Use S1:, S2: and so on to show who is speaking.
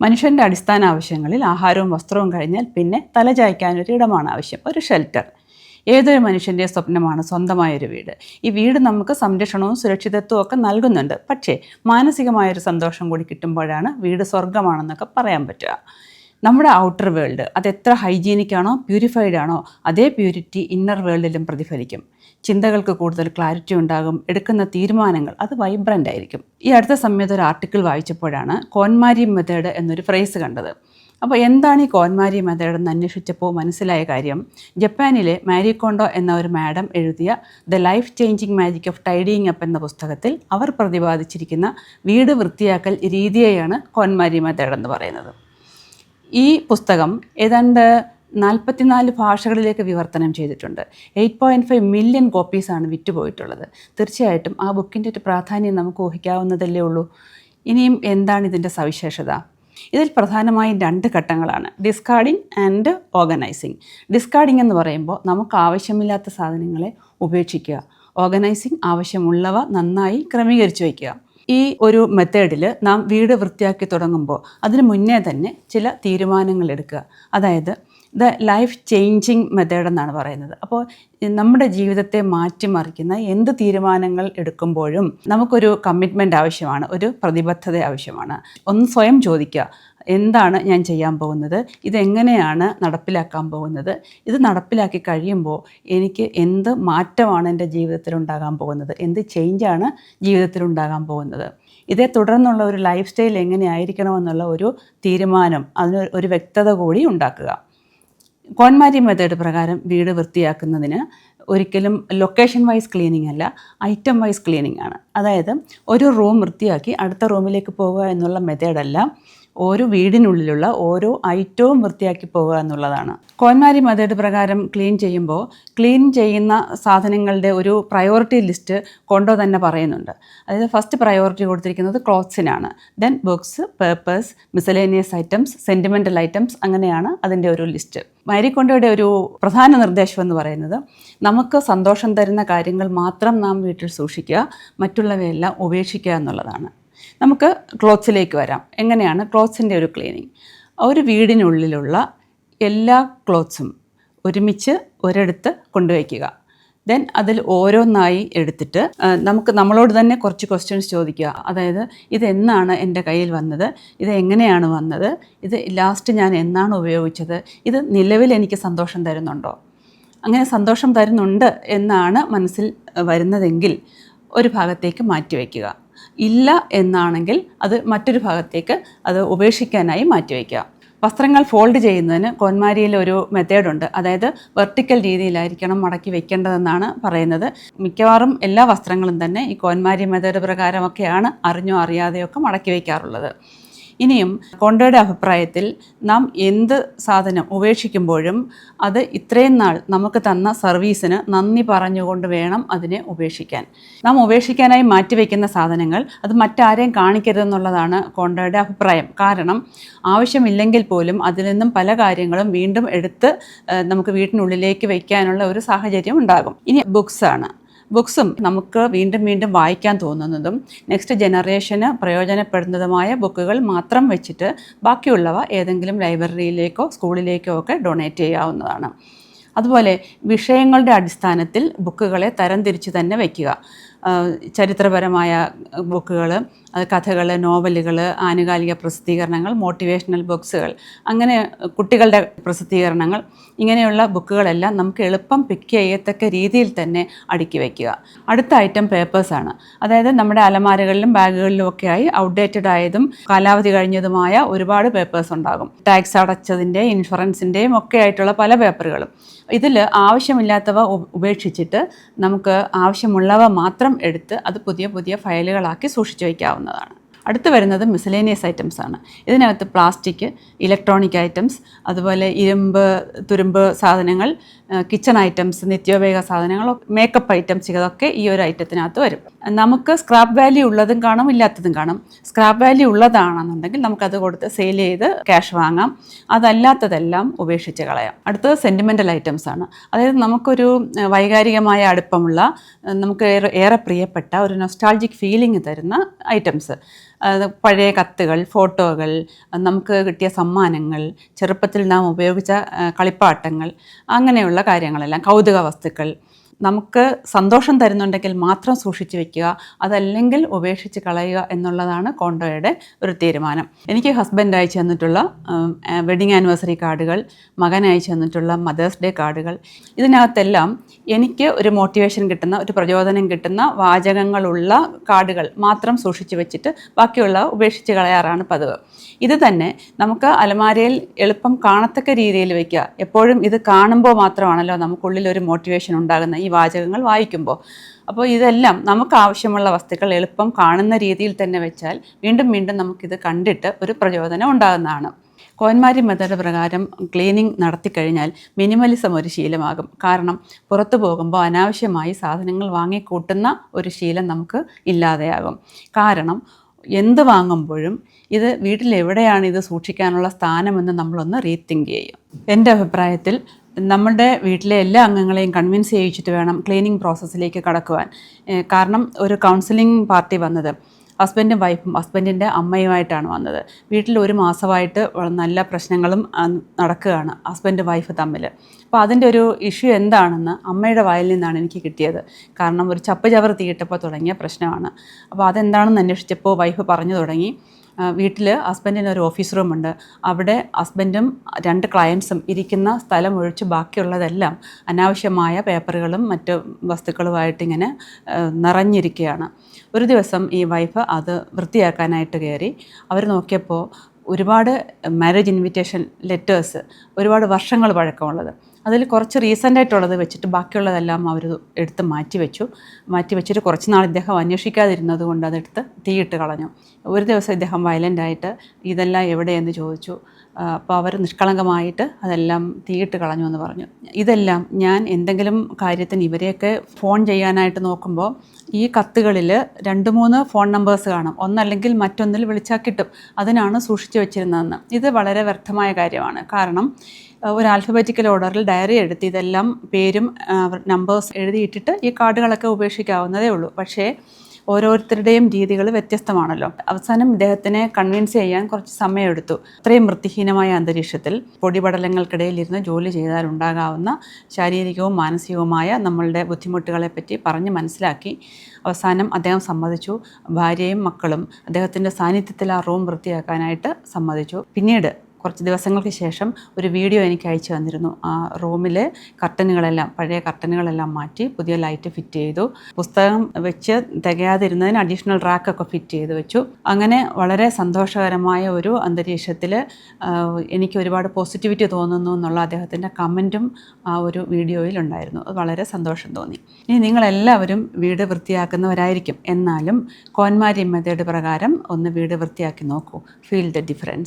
S1: മനുഷ്യന്റെ അടിസ്ഥാന ആവശ്യങ്ങളിൽ ആഹാരവും വസ്ത്രവും കഴിഞ്ഞാൽ പിന്നെ തലചായ്ക്കാൻ ഒരു ഇടമാണ് ആവശ്യം ഒരു ഷെൽട്ടർ ഏതൊരു മനുഷ്യന്റെ സ്വപ്നമാണ് സ്വന്തമായൊരു വീട്. ഈ വീട് നമുക്ക് സംരക്ഷണവും സുരക്ഷിതത്വവും ഒക്കെ നൽകുന്നുണ്ട്. പക്ഷേ മാനസികമായൊരു സന്തോഷം കൂടി കിട്ടുമ്പോഴാണ് വീട് സ്വർഗമാണെന്നൊക്കെ പറയാൻ പറ്റുക. നമ്മുടെ ഔട്ടർ വേൾഡ് അത് എത്ര ഹൈജീനിക് ആണോ പ്യൂരിഫൈഡ് ആണോ അതേ പ്യൂരിറ്റി ഇന്നർ വേൾഡിലും പ്രതിഫലിക്കും. ചിന്തകൾക്ക് കൂടുതൽ ക്ലാരിറ്റി ഉണ്ടാകും എടുക്കുന്ന തീരുമാനങ്ങൾ അത് വൈബ്രന്റ് ആയിരിക്കും. ഈ അടുത്ത സമയത്ത് ഒരു ആർട്ടിക്കിൾ വായിച്ചപ്പോഴാണ് കോൺമാരി മെത്തേഡ് എന്നൊരു ഫ്രേസ് കണ്ടത്. അപ്പോൾ എന്താണ് ഈ കോന്മാരി മെത്തേഡ് എന്ന് അന്വേഷിച്ചപ്പോൾ മനസ്സിലായ കാര്യം ജപ്പാനിലെ മാരിക്കോണ്ടോ എന്ന ഒരു മാഡം എഴുതിയ the life changing magic of tidying up എന്ന പുസ്തകത്തിൽ അവർ പ്രതിപാദിച്ചിരിക്കുന്ന വീട് വൃത്തിയാക്കൽ രീതിയെയാണ് കോന്മാരി മെത്തേഡ് എന്ന് പറയുന്നത്. ഈ പുസ്തകം ഏതാണ്ട് നാൽപ്പത്തിനാല് ഭാഷകളിലേക്ക് വിവർത്തനം ചെയ്തിട്ടുണ്ട്. എയ്റ്റ് പോയിന്റ് ഫൈവ് മില്യൺ കോപ്പീസാണ് വിറ്റുപോയിട്ടുള്ളത്. തീർച്ചയായിട്ടും ആ ബുക്കിന്റെ ഒരു പ്രാധാന്യം നമുക്ക് ഊഹിക്കാവുന്നതല്ലേ ഉള്ളൂ. ഇനിയും എന്താണ് ഇതിന്റെ സവിശേഷത? ഇതിൽ പ്രധാനമായും രണ്ട് ഘട്ടങ്ങളാണ്. ഡിസ്കാർഡിങ് ആൻഡ് ഓർഗനൈസിങ് ഡിസ്കാർഡിങ് എന്ന് പറയുമ്പോൾ നമുക്ക് ആവശ്യമില്ലാത്ത സാധനങ്ങളെ ഉപേക്ഷിക്കുക. ഓർഗനൈസിങ് ആവശ്യമുള്ളവ നന്നായി ക്രമീകരിച്ചു വയ്ക്കുക. ഈ ഒരു മെത്തേഡിൽ നാം വീട് വൃത്തിയാക്കി തുടങ്ങുമ്പോൾ അതിന് മുന്നേ തന്നെ ചില തീരുമാനങ്ങൾ എടുക്കുക. അതായത് ദ ലൈഫ് ചേഞ്ചിങ് മെത്തേഡ് എന്നാണ് പറയുന്നത്. അപ്പോൾ നമ്മുടെ ജീവിതത്തെ മാറ്റിമറിക്കുന്ന എന്ത് തീരുമാനങ്ങൾ എടുക്കുമ്പോഴും നമുക്കൊരു കമ്മിറ്റ്മെന്റ് ആവശ്യമാണ് ഒരു പ്രതിബദ്ധത ആവശ്യമാണ്. ഒന്ന് സ്വയം ചോദിക്കുക. എന്താണ് ഞാൻ ചെയ്യാൻ പോകുന്നത്? ഇതെങ്ങനെയാണ് നടപ്പിലാക്കാൻ പോകുന്നത്? ഇത് നടപ്പിലാക്കി കഴിയുമ്പോൾ എനിക്ക് എന്ത് മാറ്റമാണ് എന്റെ ജീവിതത്തിൽ ഉണ്ടാകാൻ പോകുന്നത്? എന്ത് ചേഞ്ചാണ് ജീവിതത്തിൽ ഉണ്ടാകാൻ പോകുന്നത്? ഇതേ തുടർന്നുള്ള ഒരു ലൈഫ് സ്റ്റൈൽ എങ്ങനെയായിരിക്കണമെന്നുള്ള ഒരു തീരുമാനം അതിന് ഒരു വ്യക്തത കൂടി ഉണ്ടാക്കുക. കോൺമാരി മെത്തേഡ് പ്രകാരം വീട് വൃത്തിയാക്കുന്നതിന് ഒരിക്കലും ലൊക്കേഷൻ വൈസ് ക്ലീനിങ് അല്ല ഐറ്റം വൈസ് ക്ലീനിങ് ആണ്. അതായത് ഒരു റൂം വൃത്തിയാക്കി അടുത്ത റൂമിലേക്ക് പോകുക എന്നുള്ള മെത്തേഡല്ല ഓരോ വീടിനുള്ളിലുള്ള ഓരോ ഐറ്റവും വൃത്തിയാക്കി പോകുക എന്നുള്ളതാണ്. കോന്മാരി മെത്തേഡ് പ്രകാരം ക്ലീൻ ചെയ്യുമ്പോൾ ക്ലീൻ ചെയ്യുന്ന സാധനങ്ങളുടെ ഒരു പ്രയോറിറ്റി ലിസ്റ്റ് കൊണ്ടോ തന്നെ പറയുന്നുണ്ട്. അതായത് ഫസ്റ്റ് പ്രയോറിറ്റി കൊടുത്തിരിക്കുന്നത് ക്ലോത്ത്സിനാണ് then books papers miscellaneous items sentimental items അങ്ങനെയാണ് അതിന്റെ ഒരു ലിസ്റ്റ് മാരിക്കൊണ്ടയുടെ ഒരു പ്രധാന നിർദ്ദേശം എന്ന് പറയുന്നത് നമുക്ക് സന്തോഷം തരുന്ന കാര്യങ്ങൾ മാത്രം നാം വീട്ടിൽ സൂക്ഷിക്കുക മറ്റുള്ളവയെല്ലാം ഉപേക്ഷിക്കുക എന്നുള്ളതാണ്. നമുക്ക് ക്ലോത്ത്സിലേക്ക് വരാം. എങ്ങനെയാണ് ക്ലോത്ത്സിന്റെ ഒരു ക്ലീനിങ്? ഒരു വീടിനുള്ളിലുള്ള എല്ലാ ക്ലോത്ത്സും ഒരുമിച്ച് ഒരിടത്ത് കൊണ്ടുവയ്ക്കുക. ദെൻ അതിൽ ഓരോന്നായി എടുത്തിട്ട് നമുക്ക് നമ്മളോട് തന്നെ കുറച്ച് ക്വസ്റ്റ്യൻസ് ചോദിക്കുക. അതായത് ഇതെന്നാണ് എന്റെ കയ്യിൽ വന്നത്? ഇത് എങ്ങനെയാണ് വന്നത്? ഇത് ലാസ്റ്റ് ഞാൻ എന്നാണ് ഉപയോഗിച്ചത്? ഇത് നിലവിൽ എനിക്ക് സന്തോഷം തരുന്നുണ്ടോ? അങ്ങനെ സന്തോഷം തരുന്നുണ്ട് എന്നാണ് മനസ്സിൽ വരുന്നതെങ്കിൽ ഒരു ഭാഗത്തേക്ക് മാറ്റിവെക്കുക ഇല്ല എന്നാണെങ്കിൽ അത് മറ്റൊരു ഭാഗത്തേക്ക് അത് ഉപേക്ഷിക്കാനായി മാറ്റിവെക്കുക. വസ്ത്രങ്ങൾ ഫോൾഡ് ചെയ്യുന്നതിന് കോന്മാരിയിൽ ഒരു മെത്തേഡുണ്ട്. അതായത് വെർട്ടിക്കൽ രീതിയിലായിരിക്കണം മടക്കി വെക്കേണ്ടതെന്നാണ് പറയുന്നത്. മിക്കവാറും എല്ലാ വസ്ത്രങ്ങളും തന്നെ ഈ കോന്മാരി മെത്തേഡ് പ്രകാരമൊക്കെയാണ് അറിഞ്ഞോ അറിയാതെയൊക്കെ മടക്കി വയ്ക്കാറുള്ളത് ഇനിയും കൊണ്ടയുടെ അഭിപ്രായത്തിൽ നാം എന്ത് സാധനം ഉപേക്ഷിക്കുമ്പോഴും അത് ഇത്രയും നാൾ നമുക്ക് തന്ന സർവീസിന് നന്ദി പറഞ്ഞുകൊണ്ട് വേണം അതിനെ ഉപേക്ഷിക്കാൻ. നാം ഉപേക്ഷിക്കാനായി മാറ്റിവെക്കുന്ന സാധനങ്ങൾ അത് മറ്റാരെയും കാണിക്കരുതെന്നുള്ളതാണ് കോണ്ടയുടെ അഭിപ്രായം. കാരണം ആവശ്യമില്ലെങ്കിൽ പോലും അതിൽ നിന്നും പല കാര്യങ്ങളും വീണ്ടും എടുത്ത് നമുക്ക് വീട്ടിനുള്ളിലേക്ക് വയ്ക്കാനുള്ള ഒരു സാഹചര്യം ഉണ്ടാകും. ഇനി ബുക്സാണ്. ബുക്സും നമുക്ക് വീണ്ടും വീണ്ടും വായിക്കാൻ തോന്നുന്നതും നെക്സ്റ്റ് ജനറേഷന് പ്രയോജനപ്പെടുന്നതുമായ ബുക്കുകൾ മാത്രം വെച്ചിട്ട് ബാക്കിയുള്ളവ ഏതെങ്കിലും ലൈബ്രറിയിലേക്കോ സ്കൂളിലേക്കോ ഒക്കെ ഡൊണേറ്റ് ചെയ്യാവുന്നതാണ്. അതുപോലെ വിഷയങ്ങളുടെ അടിസ്ഥാനത്തിൽ ബുക്കുകളെ തരംതിരിച്ച് തന്നെ വയ്ക്കുക ചരിത്രപരമായ ബുക്കുകൾ കഥകൾ നോവലുകൾ ആനുകാലിക പ്രസിദ്ധീകരണങ്ങൾ മോട്ടിവേഷണൽ ബുക്സുകൾ അങ്ങനെ കുട്ടികളുടെ പ്രസിദ്ധീകരണങ്ങൾ ഇങ്ങനെയുള്ള ബുക്കുകളെല്ലാം നമുക്ക് എളുപ്പം പിക്ക് ചെയ്യത്തക്ക രീതിയിൽ തന്നെ അടുക്കി വയ്ക്കുക അടുത്ത ഐറ്റം പേപ്പേഴ്സാണ് അതായത് നമ്മുടെ അലമാരകളിലും ബാഗുകളിലും ഒക്കെ ആയി ഔട്ട്ഡേറ്റഡ് ആയതും കാലാവധി കഴിഞ്ഞതുമായ ഒരുപാട് പേപ്പേഴ്സ് ഉണ്ടാകും. ടാക്സ് അടച്ചതിന്റെ ഇൻഷുറൻസിന്റെയും ഒക്കെ ആയിട്ടുള്ള പല പേപ്പറുകളും ഇതിൽ ആവശ്യമില്ലാത്തവ ഉപേക്ഷിച്ചിട്ട് നമുക്ക് ആവശ്യമുള്ളവ മാത്രം എടുത്ത് അത് പുതിയ പുതിയ ഫയലുകളാക്കി സൂക്ഷിച്ചു വയ്ക്കാവുന്നതാണ് അടുത്ത് വരുന്നത് മിസലേനിയസ് ഐറ്റംസ് ആണ്. ഇതിനകത്ത് പ്ലാസ്റ്റിക് ഇലക്ട്രോണിക് ഐറ്റംസ് അതുപോലെ ഇരുമ്പ് തുരുമ്പ് സാധനങ്ങൾ കിച്ചൺ ഐറ്റംസ് നിത്യോപയോഗ സാധനങ്ങൾ മേക്കപ്പ് ഐറ്റംസ് ഇതൊക്കെ ഈ ഒരു ഐറ്റത്തിനകത്ത് വരും. നമുക്ക് സ്ക്രാപ്പ് വാല്യൂ ഉള്ളതും കാണും ഇല്ലാത്തതും കാണും. സ്ക്രാപ്പ് വാല്യൂ ഉള്ളതാണെന്നുണ്ടെങ്കിൽ നമുക്കത് കൊടുത്ത് സെയിൽ ചെയ്ത് ക്യാഷ് വാങ്ങാം. അതല്ലാത്തതെല്ലാം ഉപേക്ഷിച്ച് കളയാം. അടുത്തത് സെന്റിമെന്റൽ ഐറ്റംസ് ആണ്. അതായത് നമുക്കൊരു വൈകാരികമായ അടുപ്പമുള്ള നമുക്ക് ഏറെ പ്രിയപ്പെട്ട ഒരു നൊസ്റ്റാൾജിക് ഫീലിംഗ് തരുന്ന ഐറ്റംസ് പഴയ കത്തുകൾ ഫോട്ടോകൾ നമുക്ക് കിട്ടിയ സമ്മാനങ്ങൾ ചെറുപ്പത്തിൽ നാം ഉപയോഗിച്ച കളിപ്പാട്ടങ്ങൾ അങ്ങനെയുള്ള കാര്യങ്ങളെല്ലാം കൗതുക വസ്തുക്കൾ നമുക്ക് സന്തോഷം തരുന്നുണ്ടെങ്കിൽ മാത്രം സൂക്ഷിച്ചു വെക്കുക അതല്ലെങ്കിൽ ഉപേക്ഷിച്ച് കളയുക എന്നുള്ളതാണ് കോണ്ടോയുടെ ഒരു തീരുമാനം. എനിക്ക് ഹസ്ബൻഡ് അയച്ചു തന്നിട്ടുള്ള വെഡിങ് ആനിവേഴ്സറി കാർഡുകൾ മകൻ അയച്ചു തന്നിട്ടുള്ള മദേഴ്സ് ഡേ കാർഡുകൾ ഇതിനകത്തെല്ലാം എനിക്ക് ഒരു മോട്ടിവേഷൻ കിട്ടുന്ന ഒരു പ്രചോദനം കിട്ടുന്ന വാചകങ്ങളുള്ള കാർഡുകൾ മാത്രം സൂക്ഷിച്ചു വെച്ചിട്ട് ബാക്കിയുള്ള ഉപേക്ഷിച്ച് കളയാറാണ് പതിവ്. ഇത് തന്നെ നമുക്ക് അലമാരയിൽ എളുപ്പം കാണത്തക്ക രീതിയിൽ വയ്ക്കുക എപ്പോഴും ഇത് കാണുമ്പോൾ മാത്രമാണല്ലോ നമുക്കുള്ളിൽ ഒരു മോട്ടിവേഷൻ ഉണ്ടാകുന്നത്. വാചകങ്ങൾ വായിക്കുമ്പോൾ. അപ്പോൾ ഇതെല്ലാം നമുക്ക് ആവശ്യമുള്ള വസ്തുക്കൾ എളുപ്പം കാണുന്ന രീതിയിൽ തന്നെ വെച്ചാൽ വീണ്ടും വീണ്ടും നമുക്കിത് കണ്ടിട്ട് ഒരു പ്രചോദനം ഉണ്ടാകുന്നതാണ്. കോന്മാരി മെത്തേഡ് പ്രകാരം ക്ലീനിങ് നടത്തിക്കഴിഞ്ഞാൽ മിനിമലിസം ഒരു ശീലമാകും. കാരണം പുറത്തു പോകുമ്പോൾ അനാവശ്യമായി സാധനങ്ങൾ വാങ്ങിക്കൂട്ടുന്ന ഒരു ശീലം നമുക്ക് ഇല്ലാതെയാകും. കാരണം എന്ത് വാങ്ങുമ്പോഴും ഇത് വീട്ടിൽ എവിടെയാണ് ഇത് സൂക്ഷിക്കാനുള്ള സ്ഥാനമെന്ന് നമ്മളൊന്ന് റീത്തിങ്ക് ചെയ്യും. എന്റെ അഭിപ്രായത്തിൽ നമ്മുടെ വീട്ടിലെ എല്ലാ അംഗങ്ങളെയും കൺവിൻസ് ചെയ്യിച്ചിട്ട് വേണം ക്ലീനിങ് പ്രോസസ്സിലേക്ക് കടക്കുവാൻ. കാരണം ഒരു കൗൺസിലിംഗ് പാർട്ടി വന്നത് ഹസ്ബൻഡും വൈഫും ഹസ്ബൻഡിന്റെ അമ്മയുമായിട്ടാണ് വന്നത്. വീട്ടിൽ ഒരു മാസമായിട്ട് നല്ല പ്രശ്നങ്ങളും നടക്കുകയാണ് ഹസ്ബൻഡ് വൈഫ് തമ്മിൽ അപ്പോൾ അതിന്റെ ഒരു ഇഷ്യൂ എന്താണെന്ന് അമ്മയുടെ വായിൽ നിന്നാണ് എനിക്ക് കിട്ടിയത്. കാരണം ഒരു ചപ്പ് ചവർ തീയിട്ടപ്പോൾ തുടങ്ങിയ പ്രശ്നമാണ്. അപ്പോൾ അതെന്താണെന്ന് അന്വേഷിച്ചപ്പോൾ വൈഫ് പറഞ്ഞു തുടങ്ങി. വീട്ടിൽ ഹസ്ബൻഡിന് ഒരു ഓഫീസ് റൂമുണ്ട് അവിടെ ഹസ്ബൻഡും രണ്ട് ക്ലയൻസും ഇരിക്കുന്ന സ്ഥലം ഒഴിച്ച് ബാക്കിയുള്ളതെല്ലാം അനാവശ്യമായ പേപ്പറുകളും മറ്റ് വസ്തുക്കളുമായിട്ട് ഇങ്ങനെ നിറഞ്ഞിരിക്കുകയാണ്. ഒരു ദിവസം ഈ വൈഫ് അത് വൃത്തിയാക്കാനായിട്ട് കയറി. അവർ നോക്കിയപ്പോൾ ഒരുപാട് മാരേജ് ഇൻവിറ്റേഷൻ ലെറ്റേഴ്സ് ഒരുപാട് വർഷങ്ങൾ പഴക്കമുള്ളത്. അതിൽ കുറച്ച് റീസെന്റ് ആയിട്ടുള്ളത് വെച്ചിട്ട് ബാക്കിയുള്ളതെല്ലാം അവർ എടുത്ത് മാറ്റി വെച്ചു. മാറ്റി വെച്ചിട്ട് കുറച്ച് നാൾ ഇദ്ദേഹം അന്വേഷിക്കാതിരുന്നത് കൊണ്ട് അതെടുത്ത് തീയിട്ട് കളഞ്ഞു. ഒരു ദിവസം ഇദ്ദേഹം വയലന്റ് ആയിട്ട് ഇതെല്ലാം എവിടെയെന്ന് ചോദിച്ചു. അപ്പോൾ അവർ നിഷ്കളങ്കമായിട്ട് അതെല്ലാം തീയിട്ട് കളഞ്ഞു എന്ന് പറഞ്ഞു. ഇതെല്ലാം ഞാൻ എന്തെങ്കിലും കാര്യത്തിന് ഇവരെയൊക്കെ ഫോൺ ചെയ്യാനായിട്ട് നോക്കുമ്പോൾ ഈ കത്തുകളിൽ രണ്ട് മൂന്ന് ഫോൺ നമ്പേഴ്സ് കാണും. ഒന്നല്ലെങ്കിൽ മറ്റൊന്നിൽ വിളിച്ചാൽ കിട്ടും. അതിനാണ് സൂക്ഷിച്ചു വെച്ചിരുന്നതെന്ന്. ഇത് വളരെ വ്യർത്ഥമായ കാര്യമാണ്. കാരണം ഒരു ആൽഫബറ്റിക്കൽ ഓർഡറിൽ ഡയറി എടുത്ത് ഇതെല്ലാം പേരും നമ്പേഴ്സ് എഴുതിയിട്ടിട്ട് ഈ കാർഡുകളൊക്കെ ഉപേക്ഷിക്കാവുന്നതേ ഉള്ളൂ. പക്ഷേ ഓരോരുത്തരുടെയും രീതികൾ വ്യത്യസ്തമാണല്ലോ. അവസാനം ഇദ്ദേഹത്തിനെ കൺവിൻസ് ചെയ്യാൻ കുറച്ച് സമയമെടുത്തു. അത്രയും വൃത്തിഹീനമായ അന്തരീക്ഷത്തിൽ പൊടിപടലങ്ങൾക്കിടയിൽ ഇരുന്ന് ജോലി ചെയ്താൽ ഉണ്ടാകാവുന്ന ശാരീരികവും മാനസികവുമായ നമ്മളുടെ ബുദ്ധിമുട്ടുകളെപ്പറ്റി പറഞ്ഞ് മനസ്സിലാക്കി. അവസാനം അദ്ദേഹം സമ്മതിച്ചു. ഭാര്യയും മക്കളും അദ്ദേഹത്തിന്റെ സാന്നിധ്യത്തിൽ ആ റൂം വൃത്തിയാക്കാനായിട്ട് സമ്മതിച്ചു. പിന്നീട് കുറച്ച് ദിവസങ്ങൾക്ക് ശേഷം ഒരു വീഡിയോ എനിക്ക് അയച്ചു തന്നിരുന്നു. ആ റൂമിലെ കർട്ടനുകളെല്ലാം പഴയ കർട്ടനുകളെല്ലാം മാറ്റി പുതിയ ലൈറ്റ് ഫിറ്റ് ചെയ്തു. പുസ്തകം വെച്ച് തികയാതിരുന്നതിന് അഡീഷണൽ റാക്കൊക്കെ ഫിറ്റ് ചെയ്ത് വെച്ചു. അങ്ങനെ വളരെ സന്തോഷകരമായ ഒരു അന്തരീക്ഷത്തിൽ എനിക്ക് ഒരുപാട് പോസിറ്റിവിറ്റി തോന്നുന്നു എന്നുള്ള അദ്ദേഹത്തിന്റെ കമന്റും ആ ഒരു വീഡിയോയിൽ ഉണ്ടായിരുന്നു. അത് വളരെ സന്തോഷം തോന്നി. ഇനി നിങ്ങളെല്ലാവരും വീട് വൃത്തിയാക്കുന്നവരായിരിക്കും. എന്നാലും കോന്മാരി മെത്തേഡ് പ്രകാരം ഒന്ന് വീട് വൃത്തിയാക്കി നോക്കൂ. Feel the difference